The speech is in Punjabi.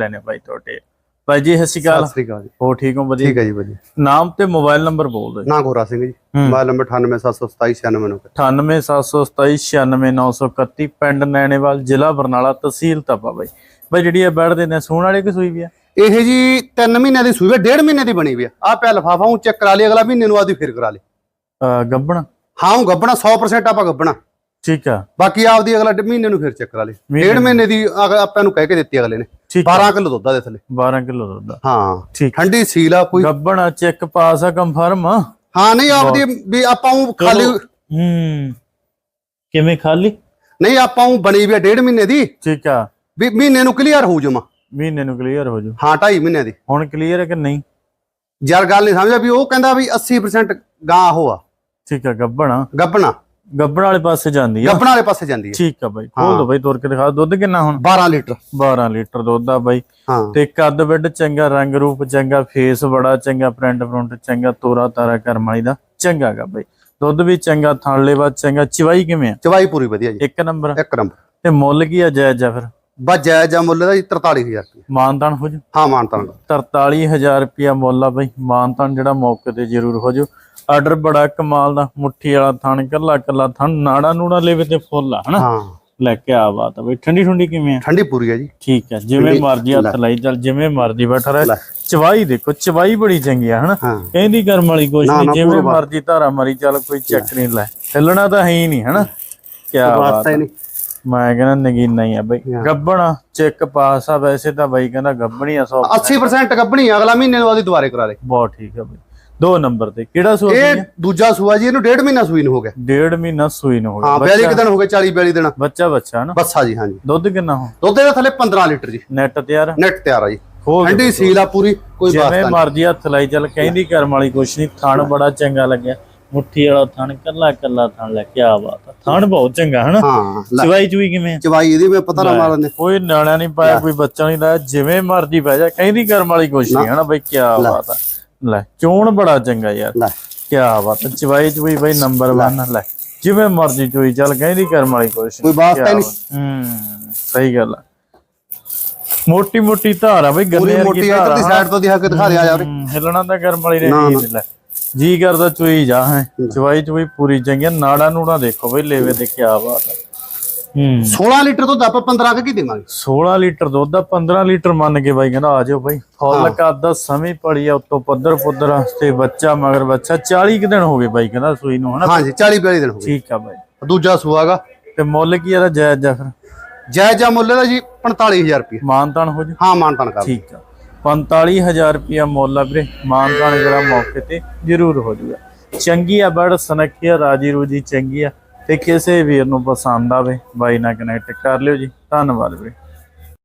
ਲੈਣੇ ਬਾਈ ਤੁਹਾਡੇ। ਬਾਈ ਜੀ ਸਤਿ ਸ਼੍ਰੀ ਅਕਾਲ। ਸਤਿ ਸ੍ਰੀ ਅਕਾਲ ਜੀ। ਹੋ ਠੀਕ ਹੋ ਵਧੀਆ ਠੀਕ ਹੈ ਜੀ ਵਧੀਆ ਨਾਮ ਤੇ ਮੋਬਾਈਲ ਨੰਬਰ ਬੋਲ ਦਿਓ ਨਾ ਗੋਰਾ ਸਿੰਘ ਜੀ। ਮੋਬਾਈਲ ਨੰਬਰ 98772769 9877296931 ਪਿੰਡ ਨੈਣੇਵਾਲ ਜ਼ਿਲ੍ਹਾ ਬਰਨਾਲਾ ਤਹਿਸੀਲ ਤਪਾ ਬਾਈ ਬਾਈ ਜਿਹੜੀ ਇਹ ਬੈਠਦੇ ਨੇ ਸੂਣ ਵਾਲੀ ਕਿ ਸੂਈ ਵੀ ਆ? ਇਹ ਜੀ 3 ਮਹੀਨਿਆਂ ਦੀ ਸੂਈ ਹੈ 1.5 ਮਹੀਨੇ ਦੀ ਬਣੀ ਵੀ ਆ। ਆ ਪਿਆ ਲਫਾਫਾ ਉਹ ਚੈੱਕ ਕਰਾ ਲਈ ਅਗਲਾ ਮਹੀਨੇ ਨੂੰ ਆਦੀ ਫਿਰ ਕਰਾ ਲਈ ਗੱਬਣ ਹਾਂ ਉਹ ਗੱਬਣਾ 100% ਆਪਾਂ ਗੱਬਣਾ ਠੀਕ ਆ। ਬਾਕੀ ਆਪਦੀ ਅਗਲਾ ਮਹੀਨੇ ਨੂੰ ਫਿਰ ਚੈੱਕ ਕਰਾ ਮਹੀਨੇ 1.5 ਮਹੀਨੇ ਦੀ ਆਪਾਂ ਨੂੰ ਕਹਿ ਕੇ ਦਿੱਤੀ ਅਗਲੇ ਨੇ। ਠੀਕ ਆ। 12 ਕਿਲੋ ਦੁੱਧ ਆ ਦੇ ਥੱਲੇ। 12 ਕਿਲੋ ਦੁੱਧ। ਹਾਂ। ਠੀਕ। ਠੰਡੀ ਸੀਲ ਆ ਕੋਈ। ਗੱਬਣ ਚੈੱਕ ਪਾਸ ਆ ਕੰਫਰਮ ਹਾਂ ਨਹੀਂ ਆਪਦੀ ਵੀ ਆਪਾਂ ਉਹ ਖਾਲੀ ਹੂੰ। ਕਿਵੇਂ ਖਾਲੀ? ਨਹੀਂ ਆਪਾਂ ਉਹ ਬਣੀ ਵੀ ਆ 1.5 ਮਹੀਨੇ ਦੀ। ਠੀਕ ਆ। ਵੀ ਮਹੀਨੇ ਨੂੰ ਕਲੀਅਰ ਹੋ ਜਾਵਾਂ ਮਹੀਨੇ ਨੂੰ ਕਲੀਅਰ ਹੋ ਜੂ ਹਾਂ 2.5 ਮਹੀਨਿਆਂ ਦੀ। ਹੁਣ ਕਲੀਅਰ ਹੈ ਕਿ ਨਹੀਂ? ਯਾਰ ਗੱਲ ਨਹੀਂ ਸਮਝਿਆ ਵੀ ਉਹ ਕਹਿੰਦਾ ਵੀ 80% ਗਾਂ ਉਹ ਆ। ਠੀਕ ਆ ਗੱਬਣ। ਗੱਬਣਾ। ਗੱਬਣ ਵਾਲੇ ਪਾਸੇ ਜਾਂਦੀ ਆ? ਗੱਬਣਾ ਵਾਲੇ ਪਾਸੇ ਜਾਂਦੀ ਹੈ ਠੀਕ ਆ ਬਾਈ ਖੋਲ ਦੋ ਬਾਈ ਤੁਰ ਕੇ ਦਿਖਾ। ਦੁੱਧ ਕਿੰਨਾ ਹੁਣ? 12 ਲੀਟਰ। 12 ਲੀਟਰ ਦੁੱਧ ਆ ਬਾਈ। ਹਾਂ। ਤੇ ਕੱਦ ਵਿੱਡ ਚੰਗਾ ਰੰਗ ਰੂਪ ਚੰਗਾ ਫੇਸ ਬੜਾ ਚੰਗਾ ਪ੍ਰਿੰਟ ਪ੍ਰਿੰਟ ਚੰਗਾ ਤੋਰਾ ਤਾਰਾ ਕਰਮ ਵਾਲੀ ਦਾ ਚੰਗਾਗਾ ਬਾਈ। ਦੁੱਧ ਵੀ ਚੰਗਾ ਥਾਲੇਵਾ ਚੰਗਾ। ਚਵਾਈ ਕਿਵੇਂ ਆ? ਚਵਾਈ ਪੂਰੀ ਵਧੀਆ ਜੀ। ਇੱਕ ਨੰਬਰ। ਇੱਕ ਨੰਬਰ। ਤੇ ਮੁੱਲ ਕੀ ਆ ਜਾਇਜ਼ ਆ ਫਿਰ? ਬਸ ਜਾਇਜ਼ ਆ ਮੁੱਲ ਦਾ ਜੀ 43000 ਰੁਪਏ ਮਾਨਤਾਨ ਹੋ ਜੂ? ਹਾਂ ਮਾਨਤਾਂ 43000 ਰੁਪਿਆ ਮੁੱਲ ਆ ਬਾਈ। ਮਾਨਤਾਨ ਜਿਹੜਾ ਮੌਕੇ ਤੇ ਜ਼ਰੂਰ ਹੋ ਜੂ। ਆਰਡਰ ਬੜਾ ਕਮਾਲ ਦਾ। ਮੁੱਠੀ ਵਾਲਾ ਥਣ ਕੱਲਾ ਕੱਲਾ ਥਣ ਨਾੜਾ ਨੂੜਾ ਲੈਵੇ ਤੇ ਫੁੱਲ ਆ ਹਨਾ? ਹਾਂ। ਲੈ ਕੇ ਆ ਬਾਤ ਆ ਬਈ। ਠੰਡੀ ਠੰਡੀ ਕਿਵੇਂ ਆ? ਠੰਡੀ ਪੂਰੀ ਹੈ ਜੀ। ਠੀਕ ਆ। ਜਿਵੇਂ ਮਰਜ਼ੀ ਹੱਥ। ਲਾਈ ਚੱਲ ਜਿਵੇਂ ਮਰਜ਼ੀ ਬੈਠਾ। ਰਹੇ। ਚਵਾਈ ਦੇਖੋ ਚਵਾਈ ਬੜੀ ਚੰਗੀ ਆ ਹਨਾ? ਕਹਿੰਦੀ ਕਰਮ ਵਾਲੀ ਕੁਛ ਨਾ, ਨਹੀਂ। ਜਿਵੇਂ। ਮਰਜ਼ੀ ਧਾਰਾ ਮਾਰੀ ਚੱਲ ਕੋਈ ਚੱਕ ਨਹੀਂ ਲੈ। ਹਿੱਲਣਾ ਤਾਂ ਹੈ ਹੀ ਨਹੀਂ ਹਨਾ? ਕੀ ਬਾਤ ਆ। ਹੀ ਨਹੀਂ। ਮੈਂ ਕਹਿੰਦਾ ਨਗੀਨਾ ਹੀ ਆ ਬਈ। ਹਾਂ। ਗੱਬਣਾ ਚੈੱਕ ਪਾਸ ਆ ਵੈਸੇ ਤਾਂ ਬਾਈ ਕਹਿੰਦਾ ਗੱਬਣੀ ਆ ਸੌ 80% ਗੱਬਣੀ ਅਗਲਾ ਮਹੀਨੇ ਨੂੰ ਆਦੀ ਦੁਬਾਰੇ ਕਰਾ ਲੈ ਬਹੁਤ ਠੀਕ ਆ ਬਈ। ਦੋ ਨੰਬਰ ਤੇ ਕਿਹੜਾ ਸੂਆ ਇਹ ਦੂਜਾ ਸੂਆ ਜੀ ਇਹਨੂੰ ਡੇਢ ਮਹੀਨਾ ਸੂਈ ਨੂੰ ਹੋ ਗਿਆ। ਡੇਢ ਮਹੀਨਾ ਸੂਈ ਨੂੰ ਹੋ ਹਾਂ ਗਿਆ 42 ਦਿਨ ਹੋ ਗਏ 40 42 ਦਿਨ। ਬੱਚਾ ਬੱਚਾ ਨਾ? ਬੱਸਾ ਜੀ ਹਾਂਜੀ। ਦੁੱਧ ਕਿੰਨਾ ਹੋ? ਦੁੱਧ ਦੇ ਥੱਲੇ 15 ਲੀਟਰ ਜੀ। ਨੈਟ ਤਿਆਰ ਨੈਟ ਤਿਆਰ ਆ ਜੀ। ਠੰਡੀ ਸੀਲ ਆ ਪੂਰੀ ਕੋਈ ਜਿਵੇਂ ਵਾਸਤਾ ਨਹੀਂ। ਮਰਜ਼ੀ ਹੱਥ ਲਾਈ ਚੱਲ ਕਹਿੰਦੀ ਕਰਮ ਵਾਲੀ ਕੁਛ ਨਹੀਂ ਥਣ ਬੜਾ ਚੰਗਾ ਲੱਗਿਆ। ਮੁੱਠੀ ਵਾਲਾ ਥਣ ਕੱਲਾ ਕੱਲਾ ਥਣ ਲੈ ਕੇ ਆ ਬਾਤ। ਥਣ ਬਹੁਤ ਚੰਗਾ ਹਨਾ? ਹਾਂ ਲੈ। ਚਵਾਈ ਚੁਈ ਕਿਵੇਂ? ਆ? ਚਵਾਈ ਇਹਦੀ ਵੀ ਪਤਾ ਨਾ ਮਾਰਨ ਦੇ। ਕੋਈ ਨਾਣਾ ਨਹੀਂ ਪਾਇਆ ਕੋਈ ਬੱਚਾ ਨਹੀਂ ਲਾਇਆ ਜਿਵੇਂ ਮਰਜ਼ੀ ਬਹਿ ਜਾ ਕਹਿੰਦੀ ਕਰਮ ਵਾਲੀ ਕੁਛ ਨਹੀਂ ਹਨਾ ਬਈ ਕੀ ਬਾਤ ਆ। ਲੈ ਚੋਣ ਬੜਾ ਚੰਗਾ ਯਾਰ। ਲੈ। ਕੀ ਬਾਤ ਆ। ਚਵਾਈ ਚੁਈ ਬਈ ਨੰਬਰ 1 ਲੈ। ਜਿਵੇਂ ਮਰਜ਼ੀ ਚੁਈ ਚੱਲ ਕਹਿੰਦੀ ਕਰਮ ਵਾਲੀ ਕੁਛ ਕੋਈ ਵਾਸਤਾ ਹੀ ਨਹੀਂ। ਹੂੰ ਸਹੀ ਗੱਲ ਆ। ਮੋਟੀ ਮੋਟੀ ਧਾਰ ਆ ਬਈ ਪੂਰੀ ਗੰਨੇ ਮੋਟੀ ਵਰਗੀ ਧਾਰ ਇੱਧਰਲੀ ਆ ਸਾਈਡ ਤੋਂ ਦਿਖਾ ਕੇ ਦਿਖਾ ਰਿਹਾ ਯਾਰ। ਹਮ, ਹਿੱਲਣਾ ਤਾਂ ਕਰਮ ਵਾਲੀ ਨੇ ਨਾ, ਨਹੀਂ ਲੈ। ਜੀ ਕਰਦਾ ਚੁਈ ਜਾ ਹੈ। ਚਵਾਈ ਚੁਈ ਪੂਰੀ ਚੰਗੀ ਆ। ਨਾੜਾ ਨੂੜਾ ਦੇਖੋ ਬਈ ਲੇਵੇ ਦੇ ਕੀ ਬਾਤ ਹੈ। ਹੂੰ। 16 ਲੀਟਰ ਦੁੱਧ ਆਪਾਂ 15 ਕੁ ਕੀ ਦੇਵਾਂਗੇ? 16 ਲੀਟਰ ਦੁੱਧ ਦਾ 15 ਲੀਟਰ ਮੰਨ ਕੇ ਬਾਈ ਕਹਿੰਦਾ ਆ ਜਾਓ ਬਾਈ। ਫੁੱਲ ਕੱਦ ਸਮੇਂ ਪੜੀ ਆ ਉੱਤੋਂ ਪੱਧਰ ਪੁੱਧਰ ਤੇ ਬੱਚਾ ਮਗਰ ਬੱਚਾ 40 ਕੁ ਦਿਨ ਹੋ ਗਏ ਬਾਈ ਕਹਿੰਦਾ ਸੂਈ ਨੂੰ ਹਨਾ? ਹਾਂਜੀ 40 42 ਦਿਨ ਹੋ ਗਏ। ਠੀਕ ਆ ਬਾਈ। ਦੂਜਾ ਸੂਆਗਾ ਤੇ ਮੁੱਲ ਕੀ ਇਹਦਾ ਜਾਇਜ਼ ਜਾ ਫਿਰ ਜਾਇਜ਼ ਆ ਮੁੱਲ ਦਾ ਜੀ 45000 ਰੁਪਏ ਮਾਨਤਾਨ ਹੋ ਜੂ? ਹਾਂ ਮਾਨਤਾਨ ਕਰ ਠੀਕ ਆ। 45000 ਰੁਪਿਆ ਮੁੱਲ ਆ ਵੀਰੇ। ਮਾਨਤਾਨ ਜਿਹੜਾ ਮੌਕੇ ਤੇ ਜ਼ਰੂਰ ਹੋ ਜੂਗਾ। ਚੰਗੀ ਆ, ਬੜ ਸਨਖੀ ਆ, ਰਾਜੀ ਰੂਜੀ ਚੰਗੀ ਆ ਤੇ ਕਿਸੇ ਵੀਰ ਨੂੰ ਪਸੰਦ ਆਵੇ, ਬਾਈ ਨਾਲ ਕਨੈਕਟ ਕਰ ਲਿਓ ਜੀ। ਧੰਨਵਾਦ ਵੀਰੇ।